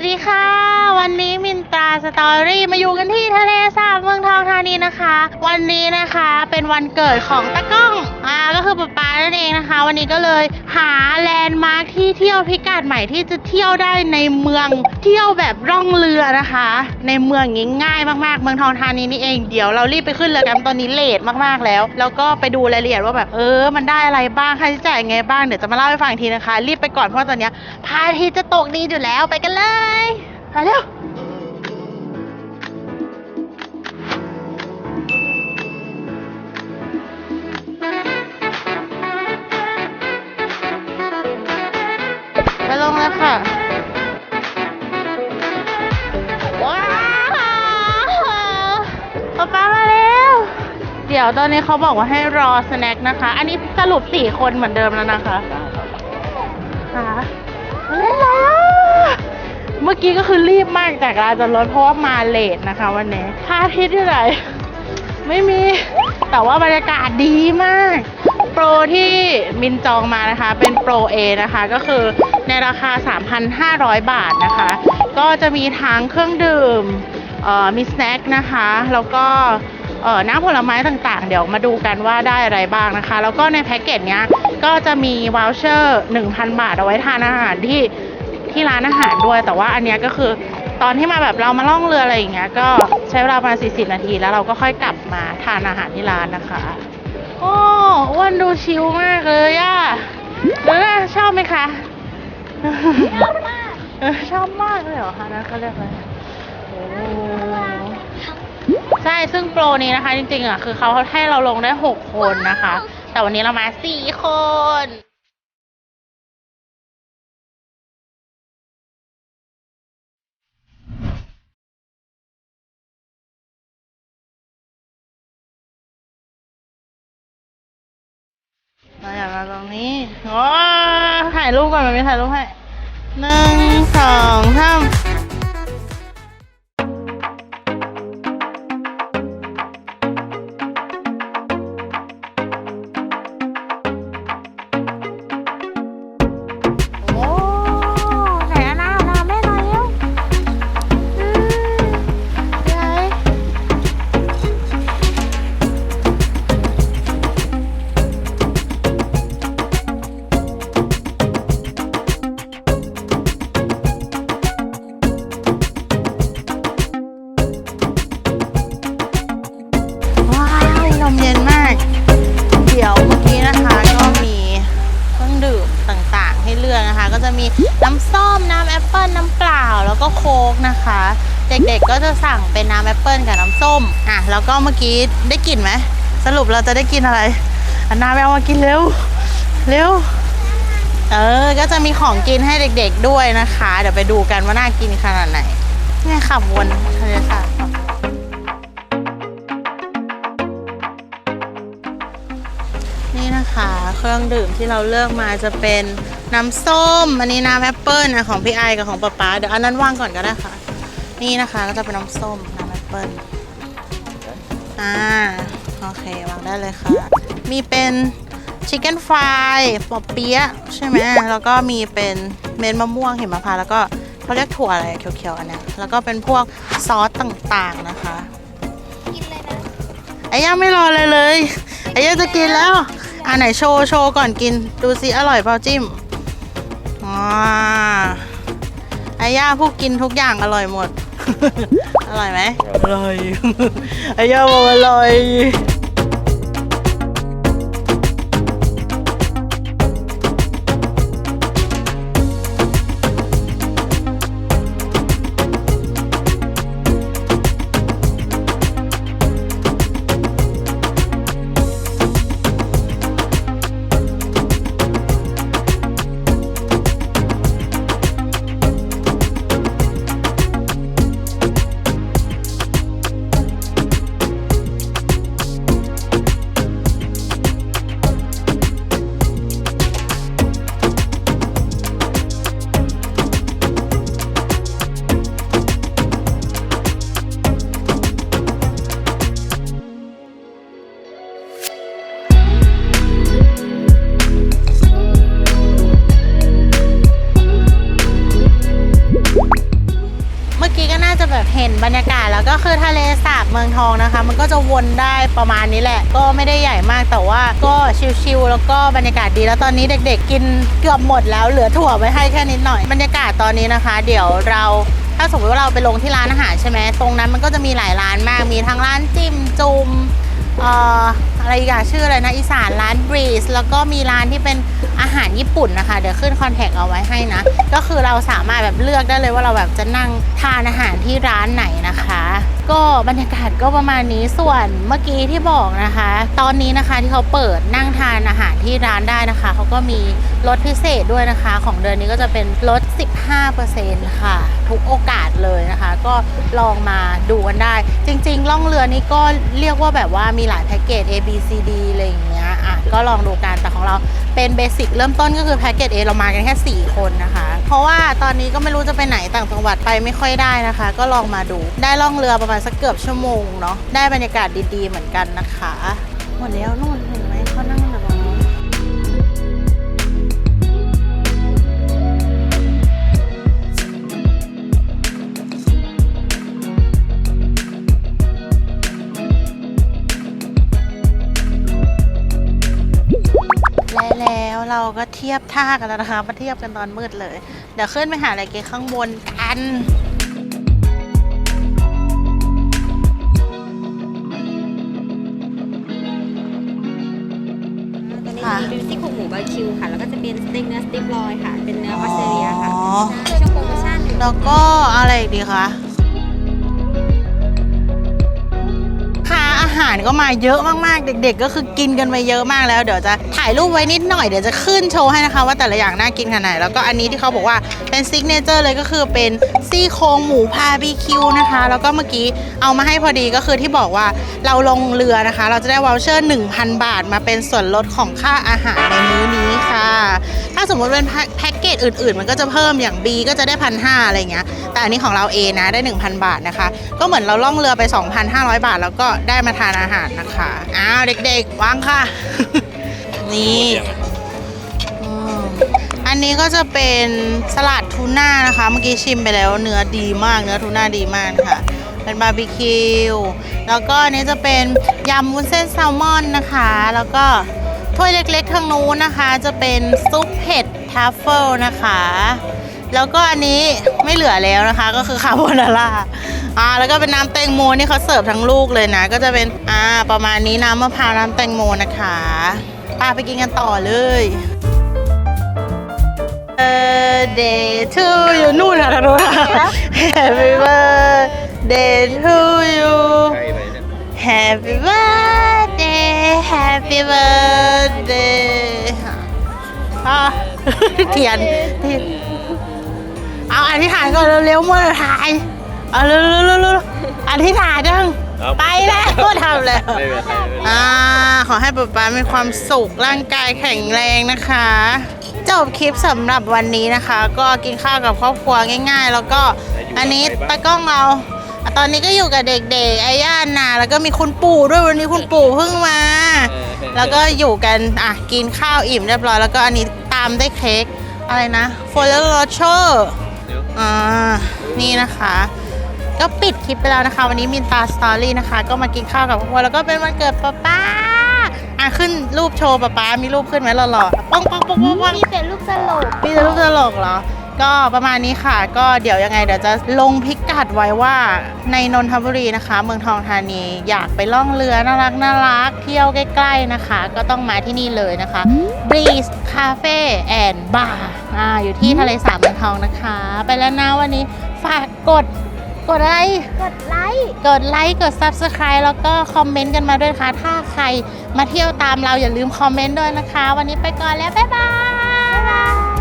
วัสดีค่ะ วันนี้มินตราสตอรี่มาอยู่กันที่ทะเลสาบเมืองทองธานีนะคะ วันนี้นะคะเป็นวันเกิดของตะก้องอ่าก็คือป๊าป๊านั่นเองนะคะ วันนี้ก็เลยหาแลนด์มาร์คที่เที่ยวพิกัดใหม่ที่จะเที่ยวได้ในเมืองเที่ยวแบบร่องเรือนะคะ ในเมืองง่ายมากๆ เมืองทองธานีนี่เองเดี๋ยวเรารีบไปขึ้นเรือกันตอนนี้เลทมากๆแล้ว แล้วก็ไปดูรายละเอียดว่าแบบเออ มันได้อะไรบ้างค่าใช้จ่ายไงบ้างเดี๋ยวจะมาเล่าให้ฟังทีนะคะ รีบไปก่อนเพราะว่าตอนนี้พระอาทิตย์จะตกดีอยู่แล้วไปกันเลย ไปเร็วไปลงเลยค่ะ ว้าวป๊าป๊ามาแล้ว เดี๋ยวตอนนี้เขาบอกว่าให้รอสแน็คนะคะ อันนี้สรุปสี่คนเหมือนเดิมแล้วนะคะค่ะ มื่อกี้ก็คือรีบมากจากลานจอดรถเพราะว่ามาเลทนะคะ วันนี้พระอาทิตย์ที่ไหนไม่มี แต่ว่าบรรยากาศดีมาก โปรที่มินจองมานะคะ เป็นโปร A นะคะ ก็คือในราคา 3,500 บาทนะคะ ก็จะมีทั้งเครื่องดื่มมีสแน็คนะคะ แล้วก็น้ำผลไม้ต่างๆ เดี๋ยวมาดูกันว่าได้อะไรบ้างนะคะ แล้วก็ในแพ็กเกจเนี้ยก็จะมีวอลเชอร์ 1,000 บาทเอาไว้ทานอาหารที่ ที่ร้านอาหารด้วย แต่ว่าอันเนี้ยก็คือตอนที่มาแบบเรามาล่องเรืออะไรอย่างเงี้ยก็ใช้เวลาประมาณ40 นาที แล้วเราก็ค่อยกลับมาทานอาหารที่ร้านนะคะโอ้อ้วนดูชิลมากเลยอะเออชอบไหมคะชอบมากเออชอบมากเลยเหรอคะนั่นเขาเรียกอะไรโอ้ใช่ซึ่งโปรนี้นะคะ จริงๆอะคือเขาให้เราลงได้ 6 คนนะคะ แต่วันนี้เรามา 4 คน ตรงนี้โอ้ถ่ายรูปก่อนมันไม่ถ่ายรูปให้หนึ่งสองสาม ก็โค้กนะคะ เด็กๆก็จะสั่งเป็นน้ำแอปเปิลกับน้ำส้มอะแล้วก็เมื่อกี้ได้กลิ่นไหมสรุปเราจะได้กินอะไรอันนาไปเอามากินเร็วเร็วเออ ก็จะมีของกินให้เด็กๆด้วยนะคะ เดี๋ยวไปดูกันว่าน่ากินขนาดไหนเนี่ยขับวนทะเลสาบนี่นะคะ เครื่องดื่มที่เราเลือกมาจะเป็น น้ำส้ม อันนี้น้ำแอปเปิ้ลนะของพี่ไอกับของป๊าป๊าเดี๋ยวอันนั้นว่างก่อนก็ได้ค่ะ นี่นะคะก็จะเป็นน้ำส้มน้ำแอปเปิ้ลอ่าโอเควางได้เลยค่ะ มีเป็นชิคเก้นฟรายปอเปี๊ยะใช่ไหมแล้วก็มีเป็นเม็ดมะม่วงเห็นมะพร้าวแล้วก็เขาเรียกถั่วอะไรเขียวๆอันเนี้ยแล้วก็เป็นพวกซอสต่างๆนะคะกินเลยนะไอ้ย่าไม่รอเลยเลยไอ้ย่าจะกินแล้วอ่าไหนโชว์โชว์ก่อนกินดูซิอร่อยเปล่าจิ้ม อ่าไอ้ย่าผู้กินทุกอย่างอร่อยหมด อร่อยไหมอร่อยไอ้ย่าบอกอร่อย เห็นบรรยากาศแล้วก็คือทะเลสาบเมืองทองนะคะ มันก็จะวนได้ประมาณนี้แหละ ก็ไม่ได้ใหญ่มากแต่ว่าก็ชิลๆแล้วก็บรรยากาศดีแล้วตอนนี้เด็กๆ กินเกือบหมดแล้วเหลือถั่วไว้ให้แค่นิดหน่อยบรรยากาศตอนนี้นะคะ เดี๋ยวเราถ้าสมมติว่าเราไปลงที่ร้านอาหารใช่ไหมตรงนั้นมันก็จะมีหลายร้านมากมีทั้งร้านจิ้มจุ่ม เอ่ออะไรอีกอะชื่ออะไรนะอีสานร้านบรีสแล้วก็มีร้านที่เป็นอาหารญี่ปุ่นนะคะ เดี๋ยวขึ้นคอนแทคเอาไว้ให้นะ ก็คือเราสามารถแบบเลือกได้เลยว่าเราแบบจะนั่งทานอาหารที่ร้านไหนนะคะ ก็บรรยากาศก็ประมาณนี้ส่วนเมื่อกี้ที่บอกนะคะ ตอนนี้นะคะที่เขาเปิดนั่งทานอาหารที่ร้านได้นะคะเขาก็มีลดพิเศษด้วยนะคะ ของเดือนนี้ก็จะเป็นลด 15%ค่ะ ทุกโอกาสเลยนะคะ ก็ลองมาดูกันได้ จริง ๆ ล่องเรือนี้ก็เรียกว่าแบบว่ามีหลายแพ็กเกจ A B C D อะไรอย่างเงี้ย อะก็ลองดูกันแต่ของเราเป็นเบสิกเริ่มต้นก็คือแพ็กเกจ A เรามากันแค่ 4 คนนะคะ เพราะว่าตอนนี้ก็ไม่รู้จะไปไหนต่างจังหวัดไปไม่ค่อยได้นะคะ ก็ลองมาดูได้ล่องเรือประมาณสักเกือบชั่วโมงเนาะได้บรรยากาศดีๆเหมือนกันนะคะหมดแล้วนู่น ก็เทียบท่ากันแล้วนะคะ มาเทียบกันตอนมืดเลย เดี๋ยวขึ้นไปหาอะไรกินข้างบนกันตัวนี้ค่ะมีเป็นซี่โครงหมูบาร์บีคิวค่ะ แล้วก็จะเป็นสเต็กเนื้อสติ๊กลอยค่ะ เป็นเนื้อออสเตรเลียค่ะอ๋อ ช่วงโปรโมชั่นอยู่แล้วก็อะไรอีกดีคะารก็มาเยอะมากๆ เด็ก ๆ ก็คือกินกันไปเยอะมากแล้ว เดี๋ยวจะถ่ายรูปไว้นิดหน่อยเดี๋ยวจะขึ้นโชว์ให้นะคะ ว่าแต่ละอย่างน่ากินขนาดไหนแล้วก็อันนี้ที่เขาบอกว่าเป็นซิกเนเจอร์เลยก็คือเป็นซี่โครงหมูพาบีคิวนะคะ แล้วก็เมื่อกี้เอามาให้พอดีก็คือที่บอกว่าเราลงเรือนะคะ เราจะได้วอลเชอร์1,000 บาท มาเป็นส่วนลดของค่าอาหารในมื้อนี้ค่ะ ถ้าสมมติเป็นแพ็คแพ็กเกจอื่น ๆ มันก็จะเพิ่มอย่าง B ก็จะได้พันห้าอะไรเงี้ยแต่อันนี้ของเรา A นะได้ 1,000 บาทนะคะ ก็เหมือนเราล่องเรือไป 2,500 บาท แล้วก็ได้มาทานอาหารนะคะ อ้าวเด็กๆวางค่ะ นี่อืมอันนี้ก็จะเป็นสลัดทูน่านะคะ เมื่อกี้ชิมไปแล้วเนื้อดีมาก เนื้อทูน่าดีมากนะคะเป็นบาร์บีคิว แล้วก็อันนี้จะเป็นยำวุ้นเส้นแซลมอนนะคะ แล้วก็ถ้วยเล็กๆทางนู้นนะคะ จะเป็นซุปเผ็ดทัฟเฟิลนะคะ แล้วก็อันนี้ไม่เหลือแล้วนะคะ ก็คือคาโบนาร่า อ่าแล้วก็เป็นน้ำแตงโมนี่เขาเสิร์ฟทั้งลูกเลยนะ ก็จะเป็นอ่าประมาณนี้น้ำมะพร้าวน้ำแตงโมนะคะปาไปกินกันต่อเลย birthday to you นู่นค่ะทางนู้นค่ะ Happy birthday to you Happy birthday Happy birthday อะเทียนเทียน เอาอธิษฐานก่อนเร็วๆมั่วถ่าย เอาเร็วๆๆๆอธิษฐานจังครับไปแล้วทำแล้วไม่เป็นไรไม่เป็นไรอ่าขอให้ป๊าป๊ามีความสุขร่างกายแข็งแรงนะคะ จบคลิปสำหรับวันนี้นะคะ ก็กินข้าวกับครอบครัวง่าย ๆ แล้วก็อันนี้ตากล้องเราอะตอนนี้ก็อยู่กับเด็กๆไอ้ย่านนาแล้วก็มีคุณปู่ด้วยวันนี้คุณปู่เพิ่งมา แล้วก็อยู่กันอะกินข้าวอิ่มเรียบร้อยแล้วก็อันนี้ตามด้วยเค้กอะไรนะโฟลโรโชอ่านี่นะคะ ก็ปิดคลิปไปแล้วนะคะ วันนี้มินตาสตอรี่นะคะ ก็มากินข้าวกับครอบครัวแล้วก็เป็นวันเกิดป๊าป๊าอะขึ้นรูปโชว์ป๊าป๊ามีรูปขึ้นไหมหล่อๆป้องป้องป้องป้องป้องมีแต่ลูกตลกมีแต่รูปตลกเหรอก็ประมาณนี้ค่ะ ก็เดี๋ยวยังไงเดี๋ยวจะลงพิกัดไว้ว่าในนนทบุรีนะคะ เมืองทองธานีอยากไปล่องเรือน่ารักน่ารักเที่ยวใกล้ๆนะคะ ก็ต้องมาที่นี่เลยนะคะ Breeze Cafe and Bar อ่าอยู่ที่ทะเลสาบเมืองทองนะคะ ไปแล้วนะวันนี้ฝากกด กดอะไร กดไลค์กดไลค์ กด Subscribe แล้วก็คอมเมนต์กันมาด้วยค่ะถ้าใครมาเที่ยวตามเราอย่าลืมคอมเมนต์ด้วยนะคะ วันนี้ไปก่อนแล้ว บ๊ายบาย